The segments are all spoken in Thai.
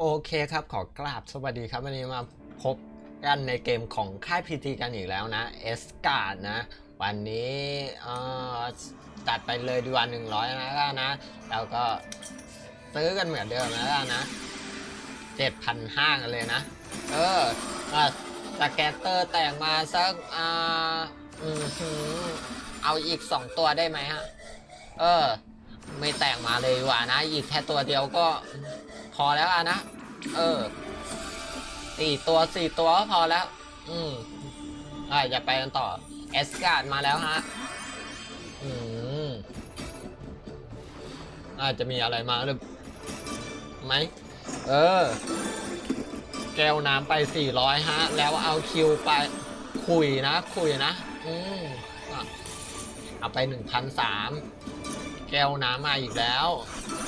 โอเคครับขอกราบสวัสดีครับ วันนี้มาพบกันในเกมของค่ายพีทีกันอีกแล้วนะเอสการ์ดนะ วันนี้จัดไปเลยดีว่าหนึ่งร้อยนะก็นะ แล้วก็ซื้อกันเหมือนเดิมนะก็นะเจ็ดพันห้ากันเลยนะ เออสแกตเตอร์แต่งมาสักอ่าอือเอาอีกสองตัวได้ไหมฮะ เออ ไม่แต่งมาเลยว่านะ อีกแค่ตัวเดียวก็พอแล้วอะนะ เออสี่ตัวสี่ตัวก็พอแล้ว อืมอ่าอย่าไปกันต่อเอสการ์ดมาแล้วฮะ อืมอาจจะมีอะไรมาหรือไหม เออ แก้วน้ำไป400ฮะ แล้วเอาคิวไปคุยนะ คุยนะ อืมอะเอาไป1,003 แก้วน้ำมาอีกแล้ว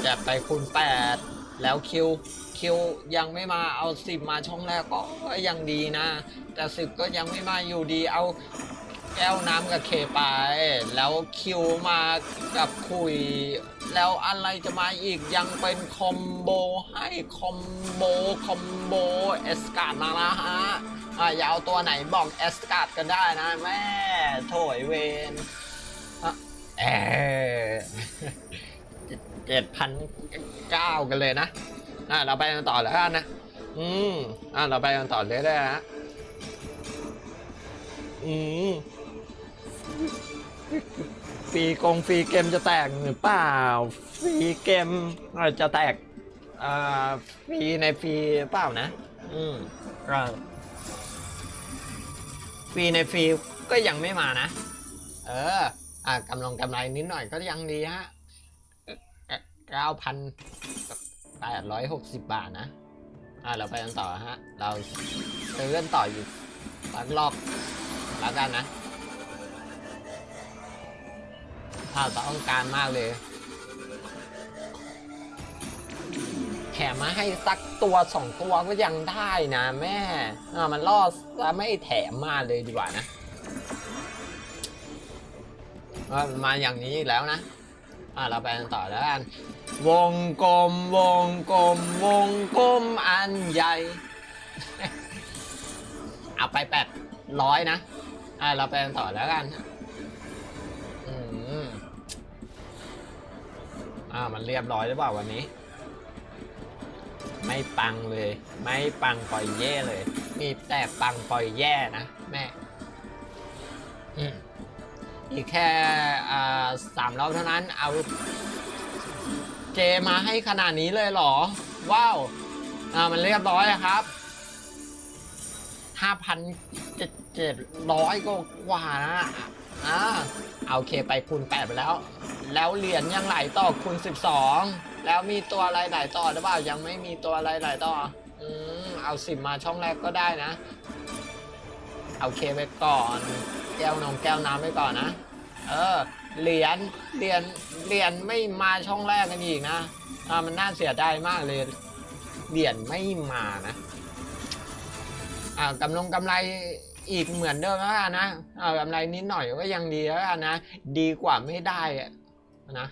จะไปคูณ8 แล้วคิวคิวยังไม่มาเอา 10 มาช่องแรกก็ยังดีนะ แต่10ก็ยังไม่มาอยู่ดีเอาแก้วน้ำกับเคไป แล้วคิวมากับคุย แล้วอะไรจะมาอีกยังเป็นคอมโบให้คอมโบคอมโบเอสการ์ดมาล้วฮะอะอย่าเอาตัวไหนบอกเอสการ์ดกันได้นะแม่โถยเวนเออ เจ็ดพันเก้ากันเลยนะ อะเราไปกันต่อแล้วกันนะ อืม อะเราไปกันต่อเลยได้ฮะ อืมฟรีกงฟรีเกมจะแตกหรือเปล่า ฟรีเกมอาจจะแตก อ่า ฟรีในฟรีเปล่านะ อืมก็ฟรีในฟรีก็ยังไม่มานะ เออ อ่ากำลังกำไรนิดหน่อยก็ยังดีฮะเก้าพันแปดร้อยหกสิบบาทนะ อ่าเราไปกันต่อฮะ เราซื้อกันต่ออยู่สักรอบแล้วกันนะถ้าต้องการมากเลย แถมมาให้สักตัวสองตัวก็ยังได้นะแม่ อ่ามันล่อซะไม่แถมมาเลยดีกว่านะ ว่ามาอย่างนี้อีกแล้วนะ อ่าเราไปกันต่อแล้วกัน วงกลมวงกลมวงกลมอันใหญ่ เอาไปแปดร้อยนะ อ่าเราไปกันต่อแล้วกัน อืมอ่ามันเรียบร้อยหรือเปล่าวันนี้ ไม่ปังเลย ไม่ปังปล่อยแย่เลย มีแต่ปังปล่อยแย่นะแม่อืม อีกแค่สามรอบเท่านั้น เอาเจมาให้ขนาดนี้เลยเหรอ ว้าวอ่ามันเรียบร้อยครับห้าพันเจ็ดเจ็ดร้อยก็กว่านะอ่าเอาเคไปคูณแปดไปแล้ว แล้วเหรียญยังไหลต่อคูณสิบสองแล้วมีตัวอะไรไหลต่อหรือเปล่ายังไม่มีตัวอะไรไหลต่อ อืมเอาสิบมาช่องแรกก็ได้นะ เอาเคไปก่อน แก้วนมแก้วน้ำไปก่อนนะ เออ เหรียญ เหรียญ เหรียญไม่มาช่องแรกกันอีกนะ อ่า มันน่าเสียดายมากเลย เหรียญไม่มานะ อ่ากำลงกำไรอีกเหมือนเดิมแล้วนะ อ่ากำไรนิดหน่อยก็ยังดีแล้วนะ ดีกว่าไม่ได้อะนะ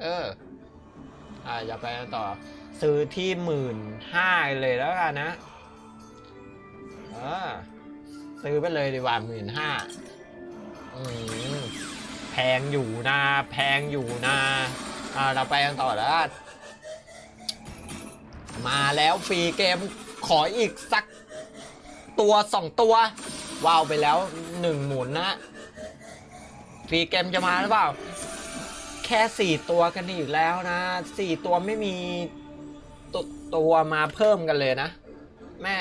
เออ อ่าอย่าไปต่อ ซื้อที่หมื่นห้าเลยแล้วกันนะ เออซื้อไปเลยดีกว่าหมื่นห้า แพงอยู่นะ แพงอยู่นะอ่าเราไปกันต่อแล้วมาแล้วฟรีเกมขออีกสักตัวสองตัว ว้าวไปแล้วหนึ่งหมุนนะฟรีเกมจะมาหรือเปล่า แค่สี่ตัวกันอีกแล้วนะสี่ตัวไม่มีตตัวมาเพิ่มกันเลยนะ แม่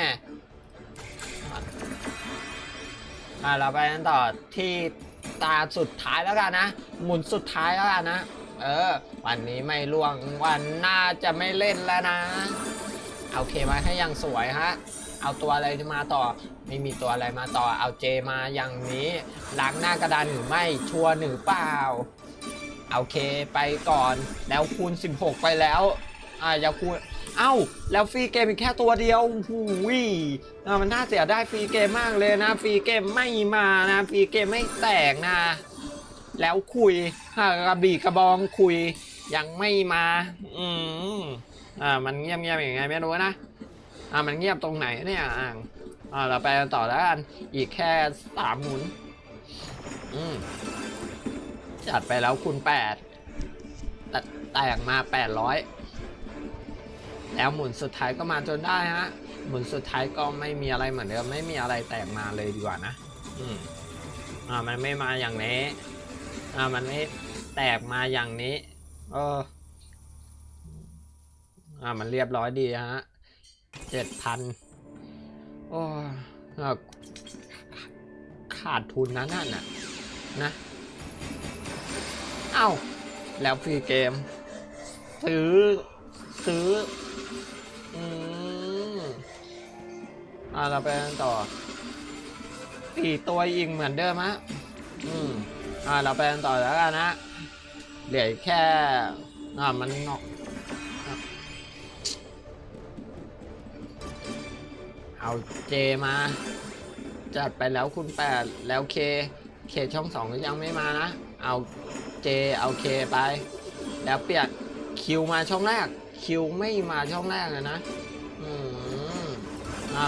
อ่าเราไปกันต่อที่ ตาสุดท้ายแล้วกันนะ หมุนสุดท้ายแล้วกันนะ เออ วันนี้ไม่ล่วงวันหน้าจะไม่เล่นแล้วนะเอาเคมาให้ยังสวยฮะ เอาตัวอะไรมาต่อ ไม่มีตัวอะไรมาต่อ เอาเจมาอย่างนี้ล้างหน้ากระดานหรือไม่ชัวร์หรือเปล่าเอาเคไปก่อนแล้วคูณ 16 ไปแล้วอ่าอย่าคูณ เอ้า แล้วฟรีเกมอีกแค่ตัวเดียวหูยมันน่าเสียได้ฟรีเกมมากเลยนะ ฟรีเกมไม่มานะ ฟรีเกมไม่แตกนะ แล้วคุยอ่ากระบี่กระบองคุยยังไม่มา อืมอ่า มันเงียบๆอย่างไงไม่รู้นะ อ่า มันเงียบตรงไหนเนี่ยอ่างอ่า เราไปต่อแล้วกัน อีกแค่สามหมุน อืม จัดไปแล้วคูณแปดแต่แตกมาแปดร้อย แล้วหมุนสุดท้ายก็มาจนได้ฮะ หมุนสุดท้ายก็ไม่มีอะไรเหมือนเดิม ไม่มีอะไรแตกมาเลยดีกว่านะ อืม อ่า มันไม่มาอย่างนี้ อ่า มันไม่แตกมาอย่างนี้ เออ อ่า มันเรียบร้อยดีฮะเจ็ดพันโอ้ยอะขาดทุนนะนั่นน่ะ นะ เอ้า แล้วฟรีเกม ซื้อ ซื้อ อืมอ่าเราไปกันต่อสี่ตัวยิงเหมือนเดิมฮะอืมอ่าเราไปกันต่อแล้วกันนะเหลือแค่อ่ามันนอกเอาเจมา จัดไปแล้วคุณแปดแล้วเคเคช่องสองก็ยังไม่มานะ เอาเจเอาเคไป แล้วเปลี่ยนคิวมาช่องแรก คิวไม่มาช่องแรกเลยนะ อืมอ่า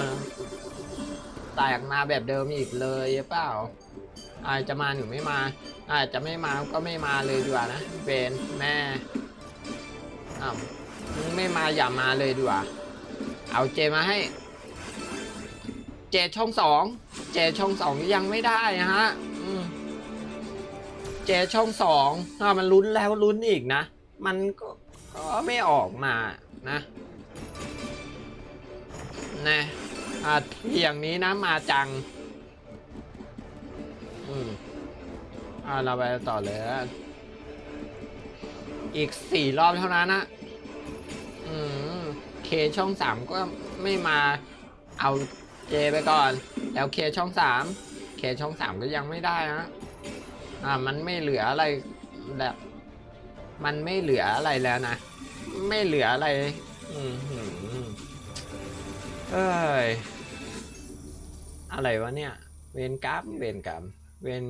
แตกมาแบบเดิมอีกเลยเปล่าอาจจะมาหรือไม่มา อาจจะไม่มาก็ไม่มาเลยดีกว่านะเบนแม่อ้าวมึงไม่มาอย่ามาเลยดีกว่า เอาเจมาให้ เจช่องสอง เจช่องสองยังไม่ได้ฮะเจช่องสองอ่ามันลุ้นแล้วลุ้นอีกนะ มันก็ ก็ไม่ออกมานะนะอ่าอย่างนี้นะมาจัง อืมอ่าเราไปต่อเลยนะอีกสี่รอบเท่านั้นนะอืมเคช่องสามก็ไม่มาเอาเจไปก่อน แล้วเคช่องสามเคช่องสามก็ยังไม่ได้นะอ่า มันไม่เหลืออะไรแบบมันไม่เหลืออะไรแล้วนะ ไม่เหลืออะไรอืมหืมเอ้ย อะไรวะเนี่ย เวรกรรมเวรกรรมเวร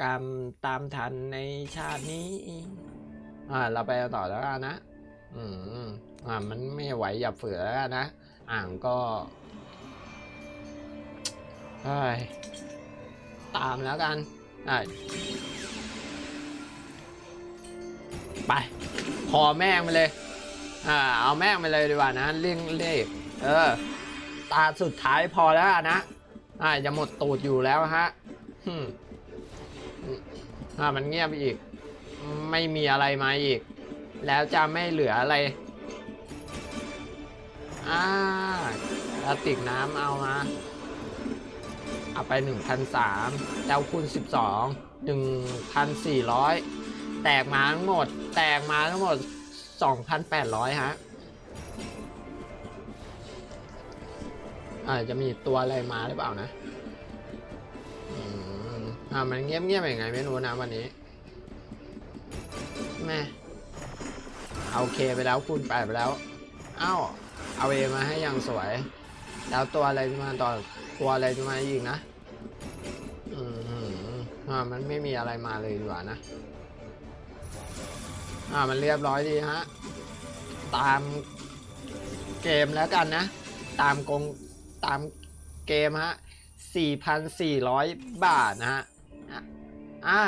กรรมตามทันในชาตินี้ อ่า เราไปต่อแล้วนะ อืม อ่า มันไม่ไหวอย่าฝืนแล้วนะ อ่างก็เฮ้ยตามแล้วกันอะไป พอแม่งไปเลย อ่าเอาแม่งไปเลยดีกว่านะเร่งเล่เออ ตาสุดท้ายพอแล้วนะอ่าจะหมดตูดอยู่แล้วฮะฮึมอ่ามันเงียบอีก ไม่มีอะไรมาอีก แล้วจะไม่เหลืออะไรอ่ากระติกน้ำเอามาเอาไป1,003แล้วคูณ12 1,400 แตกมาทั้งหมด แตกมาทั้งหมด 2,800 ฮะอาจจะมีตัวอะไรมาหรือเปล่านะ อืมอ่ามันเงียบๆยังไงไม่รู้นะวันนี้แม่เอาเคไปแล้วคูณแปดไปแล้วเอ้าเอาเอมาให้อย่างสวย แล้วตัวอะไรมาต่อตัวอะไรมาอีกนะ อืมอ่ามันไม่มีอะไรมาเลยดีกว่านะ อ่ามันเรียบร้อยดีฮะ ตามเกมแล้วกันนะ ตามกงตามเกมฮะ 4,400 บาทนะฮะ อะ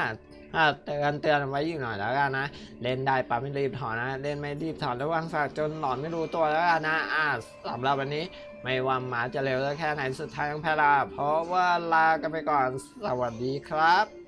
อ่าเตือนเตือนไว้อีกหน่อยแล้วกันนะ เล่นได้ปะไม่รีบถอนนะ เล่นไม่รีบถอนระวังฝากจนหลอนไม่รู้ตัวแล้วกันนะ อ่าสำหรับวันนี้ไม่ว่าหมาจะเร็วแค่ไหนสุดท้ายต้องแพ้ลาเพราะว่าลากันไปก่อน สวัสดีครับ